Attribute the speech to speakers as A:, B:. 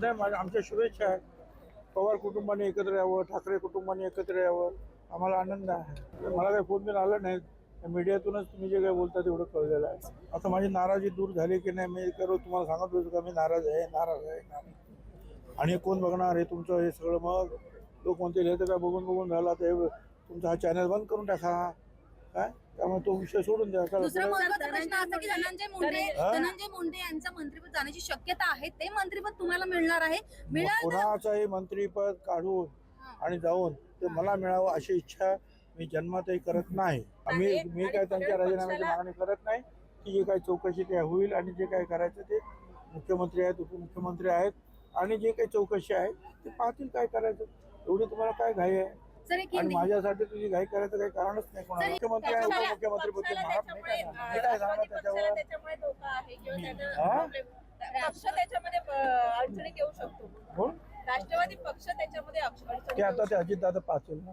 A: नाही माझ्या आमच्या शुभेच्छा आहेत. पवार कुटुंबाने एकत्र यावं ठाकरे कुटुंबाने एकत्र यावं आम्हाला आनंद आहे. मला काही फोन बिन आला नाही मीडियातूनच तुम्ही जे काही बोलता तेवढं कळलेलं आहे. आता माझी नाराजी दूर झाली की नाही मी करू तुम्हाला सांगत होतो का मी नाराज आहे नाराज आहे नाराज आणि कोण बघणार हे तुमचं हे सगळं मग? लोक म्हणतील हे तर काय बघून बघून झाला ते तुमचा हा चॅनल बंद करून टाका. काय? त्यामुळे तो विषय सोडून द्या.
B: दुसरा महत्त्वाचा प्रश्न असा की धनंजय मुंडे
A: हा?
B: धनंजय मुंडे यांचं मंत्रिपद जाण्याची शक्यता आहे. ते मंत्रिपद तुम्हाला मिळणार आहे. मिळाल तर
A: कोणाचंही मंत्रीपद काढून आणि जाऊन ते मला मिळावं अशी इच्छा मी जन्मातही करत नाही. मी मी काय त्यांच्या राजीनाम्याची मागणी करत नाही की जे काही चौकशी ते होईल आणि जे काही करायचं ते मुख्यमंत्री आहेत उपमुख्यमंत्री आहेत आणि जे काही चौकशी आहे ते पाहतील काय करायचं. एवढी तुम्हाला काय घाई आहे?
B: सर एक
A: आणि माझ्यासाठी तुझी घाई करायचं काही कारणच नाही. कोणाला मुख्यमंत्री आणि
C: पक्षाला-
A: उपमुख्यमंत्री नाही काय
C: त्याच्यामुळे,
A: सांगणार? मी काय सांगणार
C: राष्ट्रवादी पक्षाला
A: त्याच्यावर.
C: त्याच्यामुळे धोका आहे किंवा
A: हा?
C: त्याचा problem- पक्ष त्याच्यामध्ये अ, अडचणीत येऊ शकतो.
A: कोण?
C: राष्ट्रवादी पक्ष त्याच्यामध्ये अडचणीत
A: ते आता ते अजितदादा पाहतील ना.